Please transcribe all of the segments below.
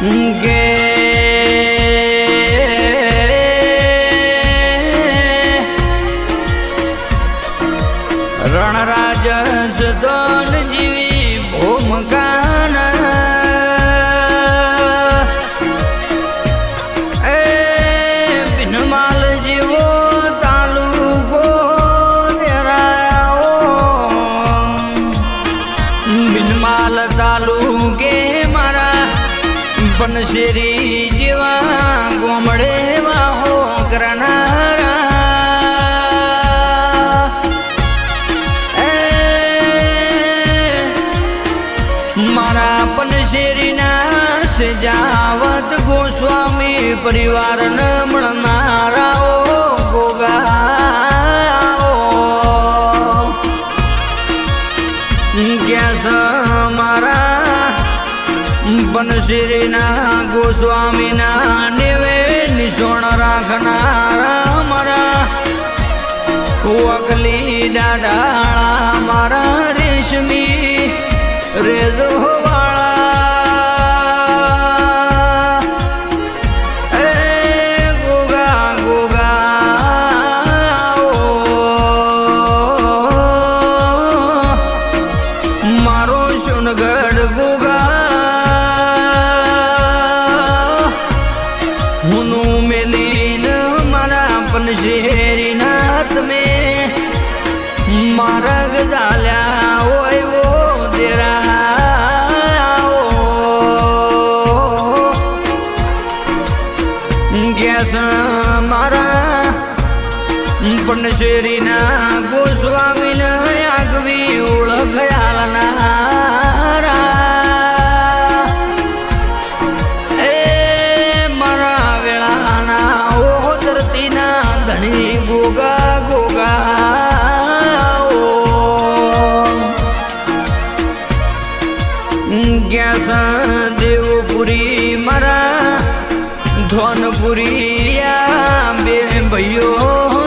કે રણરાજ સદન જીવી ભૂમકાન. એ બિનમાલ જીવો તાલુકો બિનમાલ તાલુકે પનશેરી જેવા ગોમડે વાહો કરનારા. મારા પણ શેરીના સજાવત ગોસ્વામી પરિવારને મળનારાઓ ગોગાઓ બનશીરીના ગોસ્વામીના નેવે નિશોણ રાખનારા મારા વકલી દાડાળા મારા રેશમી રેદો હુનું મેલીન મારા પનશેરી નાથ મે મારા ગદાલ્યા હોય વો દેરા ગેસ મારા પનશેરીના ના આગવી ગેસ દેવપુરી મારા ધોનપુરી બે ભાઈઓની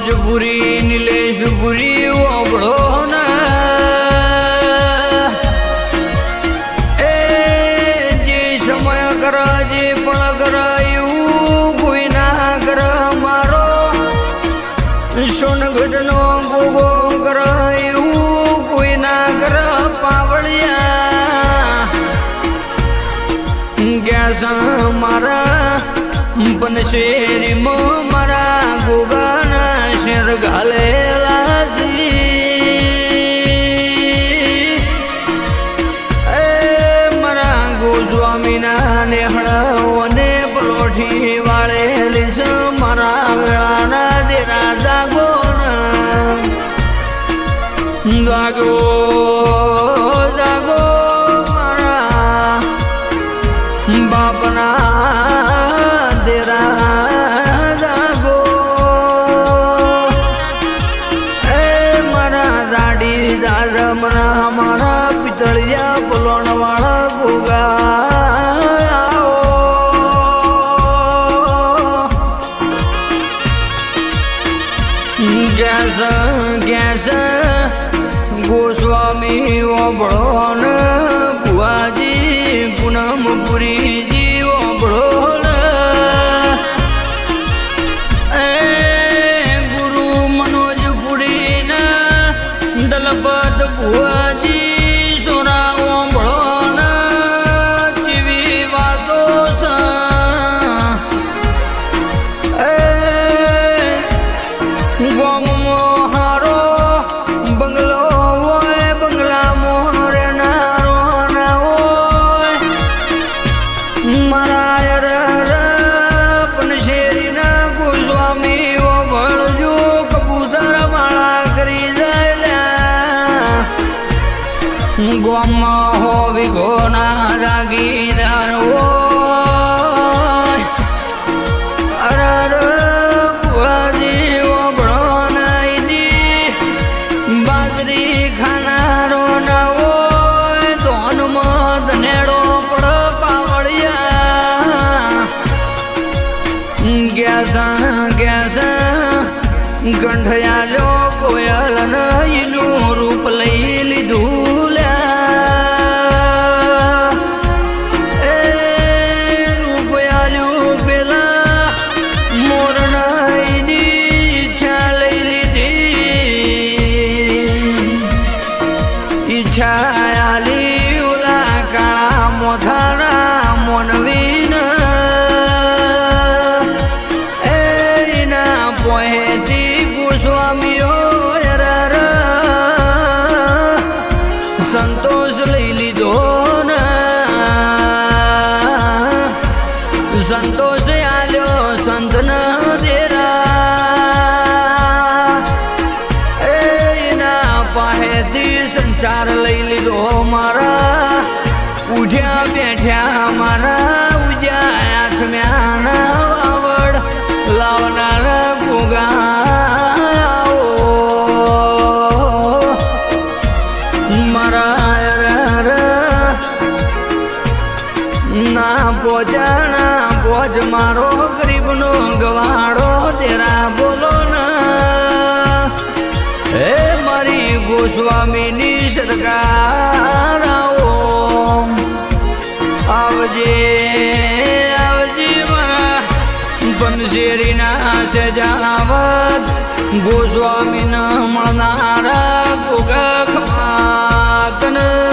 મનોજપુરી નિલેશપુરી ઓબળો એ જે સમય કર જે પણ કર એવું કોઈ ના કર મારો. સોનગઢનો ગોગો કર એવું કોઈ ના કર પાવડિયા ગેસ મારા બનશે મો મારા ગોગાના શેર ઘાલેલા એ મારા ગોસ્વામીના નેહળાઓને પલોઠી વાળેલી છે મારા વેળાના દેરા જાગો જાગો મારા પિતળિયા પલોણ વાળા ગુગા ગેસ ગેસ, ગોસ્વામી ઓબળો ને બુવાજી પૂનમપુરીજી ઓબળો ગુરુ મનોજપુરી ને દલપત બુવાજી ગ્યાસા ગ્યાસા ગંઠયાલો કોયલ નઈનું રૂપ લઈ લીધું છાયાલી ઉલા કાળા આલ્યું પેલા મારા ઉજા બેઠ્યા મારા ઉજ્યા હાથમ્યા ના વાવડ લાવનાર ગુગાઓ. મારા ના પોજાના પોજ મારો ગરીબનો ગવાડો તેરા બોલો મારી ગોસ્વામીની સરકાર ઓમ આવજે આવજે મારા બનશેરીના સજાવત ગોસ્વામીના મળનારા ગોગખ માતના